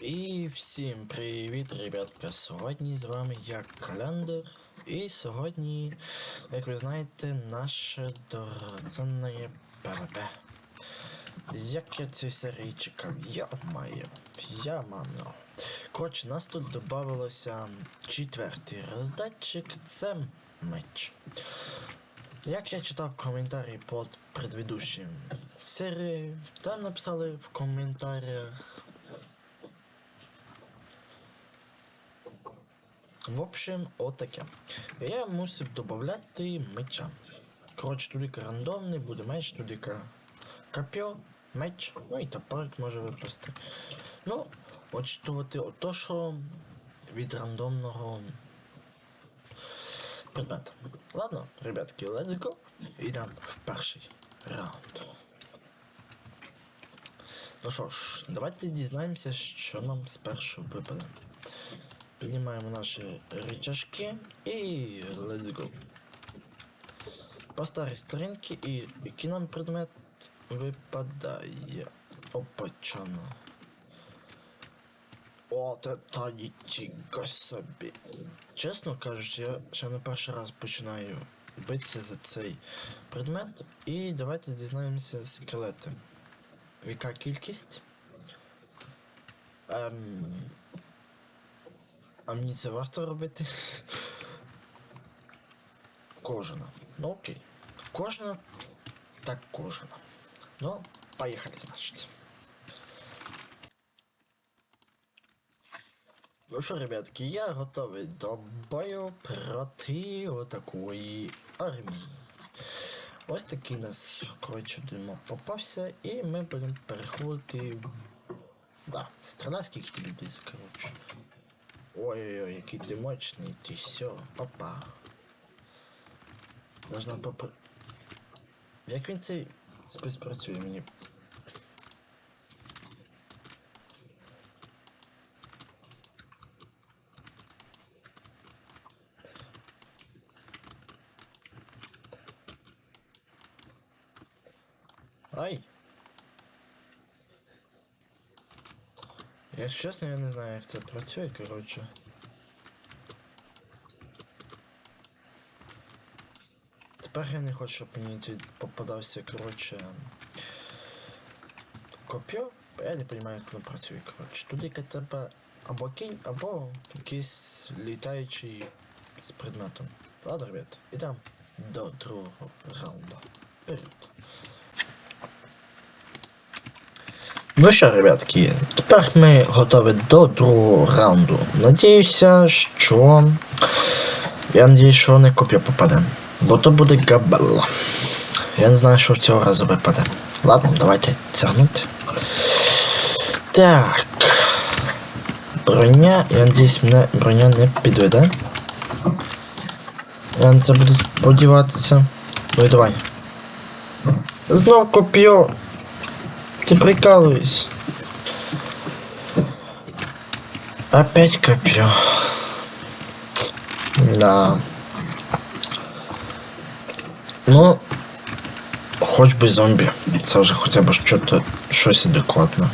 І всім привіт, ребятка! Сьогодні з вами я Календер. І сьогодні, як ви знаєте, наше дорогоценне ПВП. Як я цієї серії чекав, я маю, я мамно. Коротше, нас тут додавалося четвертий роздатчик, це меч. Як я читав коментарі під предыдущим серією, там написали в коментарях В общем, отаке. Я мусив додати меча. Коротше, туди рандомний, буде меч, туди копьо, меч, ну і топорик може випасти. Ну, очитувати ото, що від рандомного предмета. Ладно, ребятки, let's go. Йдемо в перший раунд. Ну що ж, давайте дізнаємося, що нам спершу випаде. Піднімаємо наші рычажки і let's go. По старій сторінці і який нам предмет випадає. Опачано. О, це та нічого собі. Чесно кажучи, я ще не перший раз починаю битися за цей предмет. І давайте дізнаємося скелети. Яка кількість? Ем, а мені це варто робити? Кожана. Ну окей. Кожана так кожана. Ну, поїхали, значить. Ну що, ребятки, я готовий до бою проти отакої армії. Ось такий у нас, коротше, димо попався, і ми будемо переходити. Да, стріляй скільки тобі близько, коротше. Ой-ой-ой, який ти мощний, ти все, папа. Должна попа... Як він цей спис працює мені? Ай! Якщо чесно, я не знаю, як це працює, коротше. Тепер я не хочу, щоб мені ці попадався, коротше. Копьо. Я не розумію, як воно працює, коротше. Туди треба або кінь, або якийсь літаючий з предметом. Ладно, ребят, ідемо до другого раунду. Вперед. Ну що, ребятки, тепер ми готові до другого раунду. Надіюся, що. Я надіюсь, що не коп'я попаде. Бо то буде габелла. Я не знаю, що цього разу випаде. Ладно, давайте тягнути. Так. Броня, я надіюсь, мене броня не підведе. Я на це буду сподіватися. Ну і давай. Знов коп'ю. Ты прикалываешься. Опять копье. Да. Ну, хоч би зомбі. Це вже хоча б що-то щось адекватне.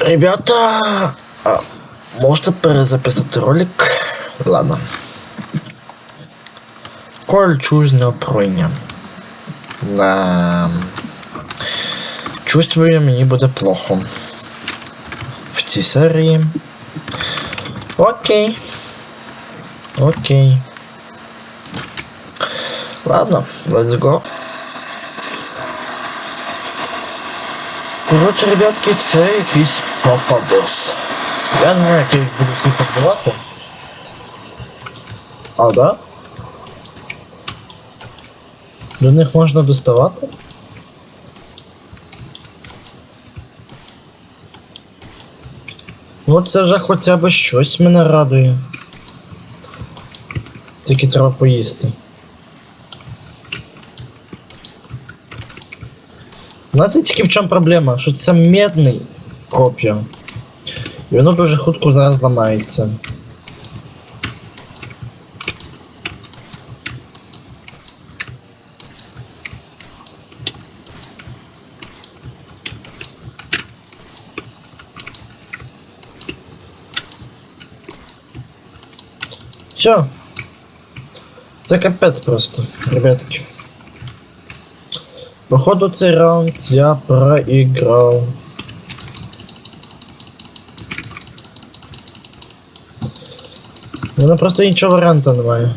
Ребята, а можна перезаписати ролик? Ладно. Кольчужне пройня. Да. Чувствую, мені буде плохо. В цій серії. Окей. Окей. Ладно, let's go. Коротше, ребятки, це якийсь попадос. Я не знаю, як я їх буду всіх побивати. А, да? До них можна доставати? Ну це вже хоча б щось мене радує. Тільки треба поїсти. Знаєте тільки в чому проблема? Що це медний коп'я. І воно дуже хутко зараз ламається. Все. Це капець просто, ребятки. Походу цей раунд я проіграв. У мене просто іншого варіанту немає.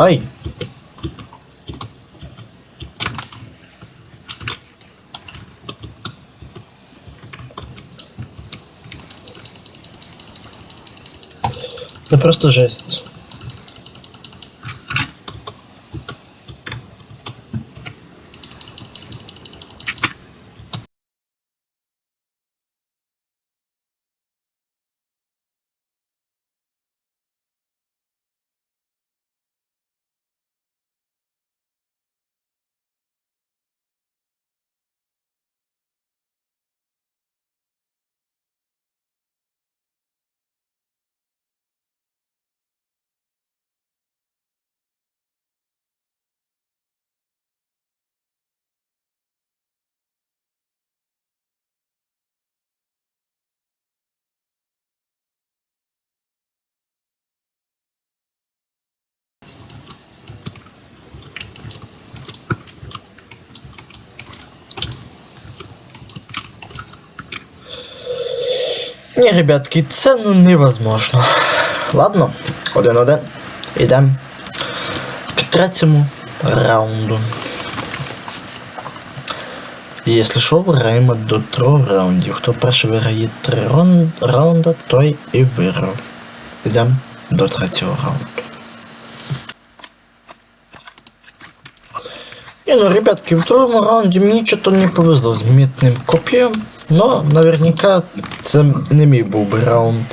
Ай! Це просто жесть. Ні, ребятки, це ну невозможно. Ладно, один-один. Ідемо к третьому раунду. Якщо що, граємо до трьох раундів. Хто перший виграє три раунда, той і виграв. Ідемо до третього раунду. Не, ну, ребятки, в другому раунді мені что-то не повезло з мітним коп'єм, но наверняка це не мій був би раунд.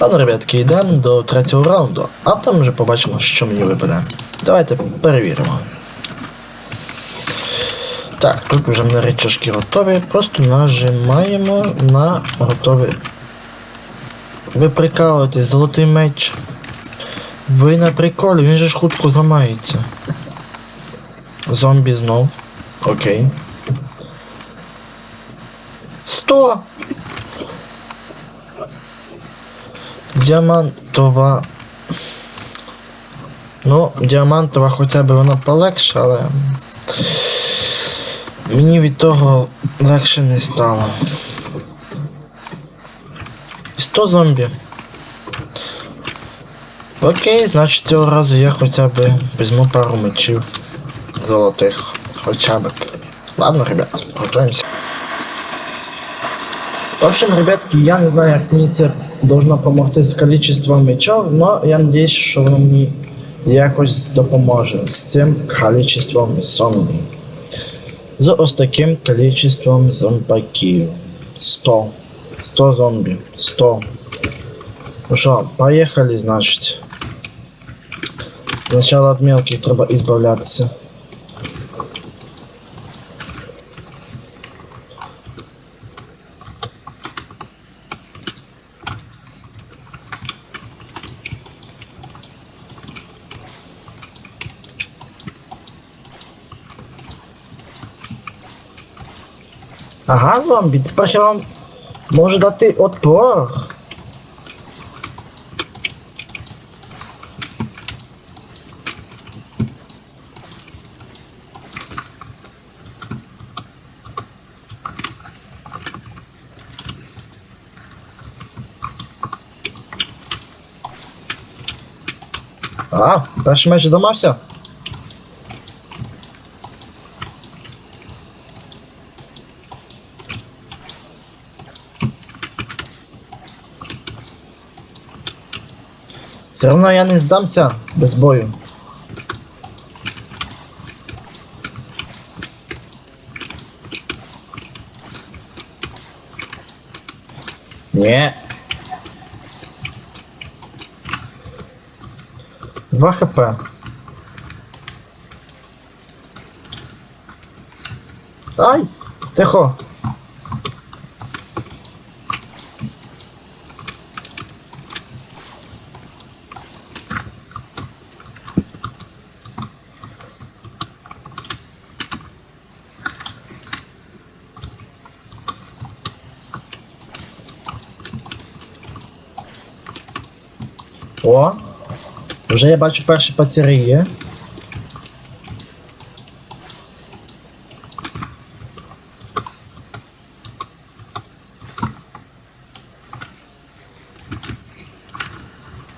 Ладно, ребятки, йдемо до третього раунду, а там вже побачимо, що мені випаде. Давайте перевіримо. Так, тут вже на речашки готові, просто нажимаємо на готові. Ви прикалуєтесь, золотий меч. Ви на приколі, він же ж хутко зламається. Зомбі знов. Окей. Сто! Діамантова. Ну, діамантова хоча б вона полегше, але. Мені від того легше не стало. 100 зомбі. Окей, значить цього разу я хоча б візьму пару мечів золотих. Хоча б. Ладно, ребят, готуємося. В общем, ребятки, я не знаю, як мені це должно допомогти з количеством мечів, но я надіюсь, що воно мені якось допоможе з цим количеством зомбі. З ось таким количеством зомбаків. 100. 100 зомбі. 100. Ну що, поїхали, значить. Сначала от мелких треба избавляться. Ага, зомбі, тепер я вам можу дати отпор. А, перший меч домався? Все равно я не здамся без бою. Не. Два хп. Ай! Тихо! О! Вже я бачу перші пацярі.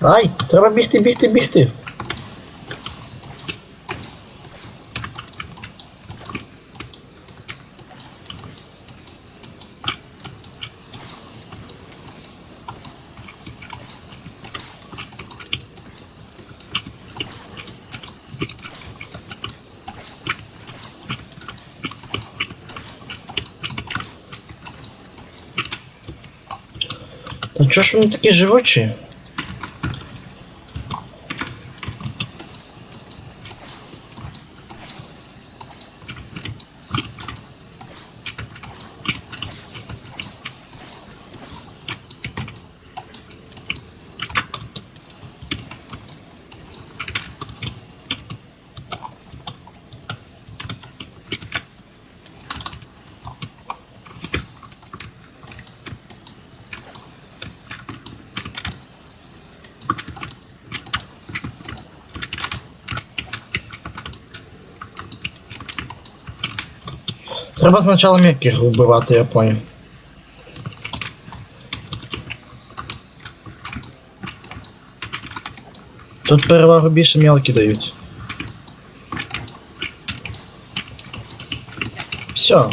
Ай, треба бігти, бігти, бігти. Та чого ж вони такі живучі? Треба спочатку м'яких вбивати, я понял. Тут перевагу більше мелкі дають. Все.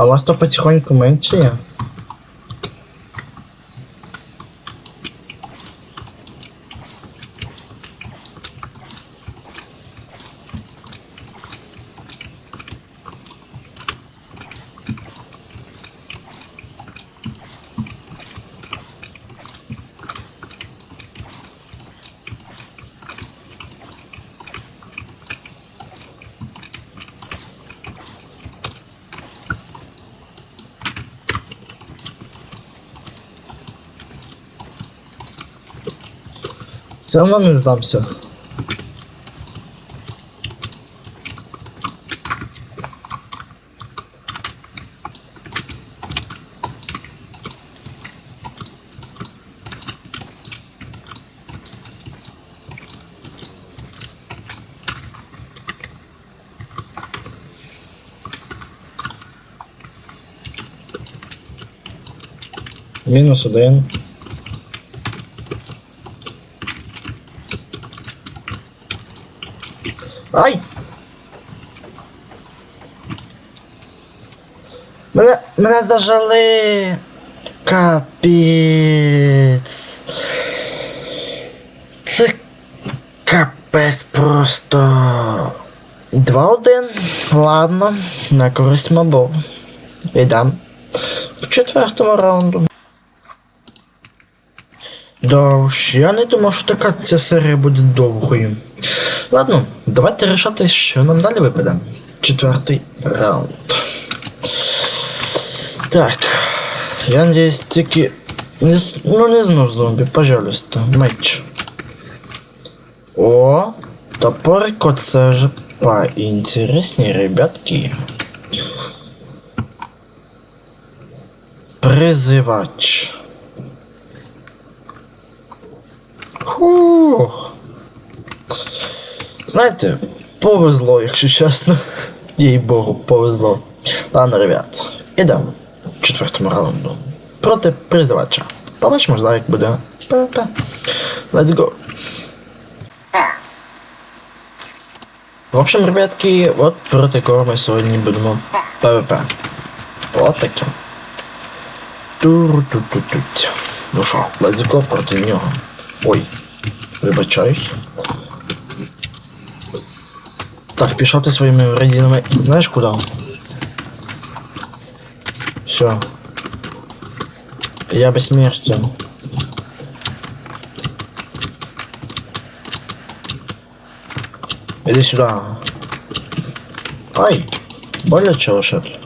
А у вас то потихоньку менше є? Все одно не Ай! Мене, мене зажали. Капець. Це капець просто. 2-1. Ладно, на користь мобов. Йдем. К четвертому раунду. Да уж, я не думав, що така ця серія буде довгою. Ладно, давайте рішати, що нам далі випаде. Четвертий раунд. Так. Я надеюсь, тільки. Ну не знов зомбі, пожалуйста, меч. О, топорико це вже поінтересні, ребятки. Призивач. Фух. Знаєте, повезло, якщо чесно. Їй Богу, повезло. Ладно, ребят, ідемо четвертому раунду. Проти призивача. Побачимо, ж, як буде. Па-па. Let's go. В общем, ребятки, от проти кого ми сьогодні будемо ПВП. От таке. Тур-ту-ту-туть. Ну що, let's go проти нього. Ой, вибачаюсь. Так, пішов ти своїми радійними. Знаєш куди? Все. Я бессмертен. Иди сюда. Ай, боляче лошадь.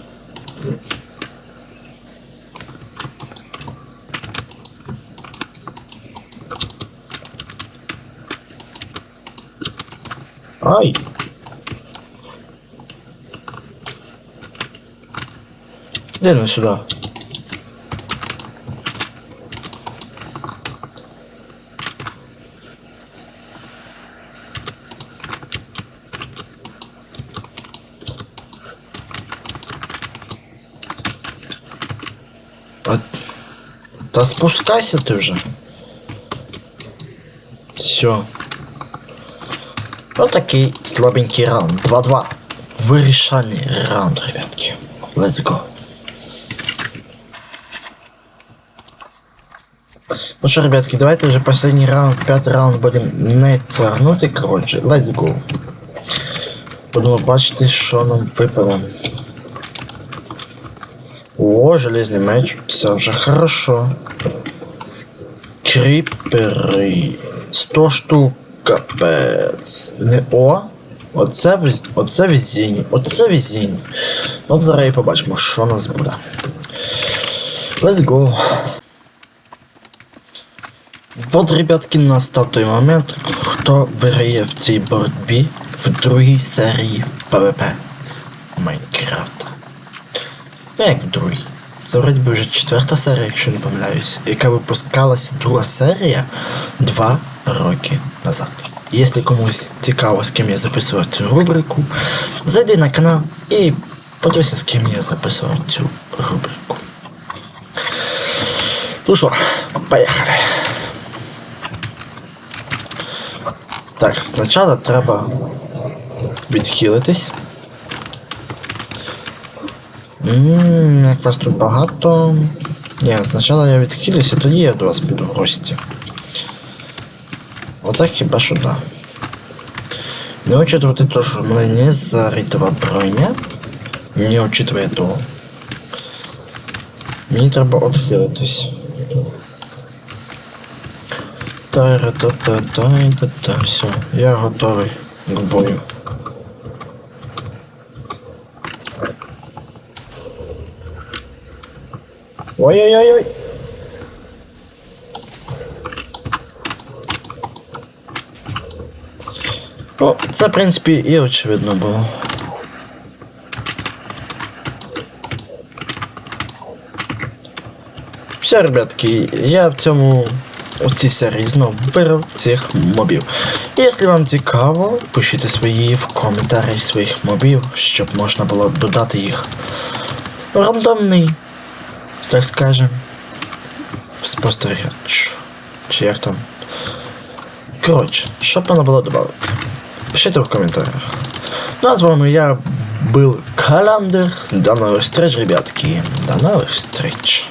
Ай. Иди ну сюда. Да спускайся ты уже. Все. Вот такий слабенький раунд. 2-2. Вирішальний раунд, ребятки. Let's go. Ну что, ребятки, давайте уже последний раунд, пятый раунд будем не короче. Let's go. Будемо бачити, що нам випало. О, железний меч. Це вже хорошо. Кріпери. 100 штук. Капець. Не о. Оце, оце везіння. Оце везіння. От зараз і побачимо, що у нас буде. Let's go. От, ребятки, настав той момент, хто виграє в цій боротьбі в другій серії ПВП Майнкрафта. Ну як в другій. Це вроді би вже четверта серія, якщо не помиляюсь, яка випускалася друга серія два роки назад. Якщо комусь цікаво, з ким я записував цю рубрику, зайди на канал і подивися, з ким я записував цю рубрику. Ну що, поїхали. Так, спочатку треба відхилитись. Як вас тут багато. Ні, спочатку я відхилюся, тоді я до вас піду в гості. Отак хіба що да. Не учитывая то, що в мене не заритова броня, не учитывая того, мені треба відхилитись. Та-ра-та-та-та-та-та. Все, я готовий к бою. Ой-ой-ой-ой. Ну, це, в принципі, і очевидно було. Все, ребятки, я в цьому у цій серії знову вибрав цих мобів. Якщо вам цікаво, пишіть свої в коментарі своїх мобів, щоб можна було додати їх. Рандомний, так скажем, спостерігач. Чи як там? Коротше, що б воно було додати? Пишіть в коментарях. Ну а з вами я был Каландер. До новых встреч, ребятки. До новых встреч.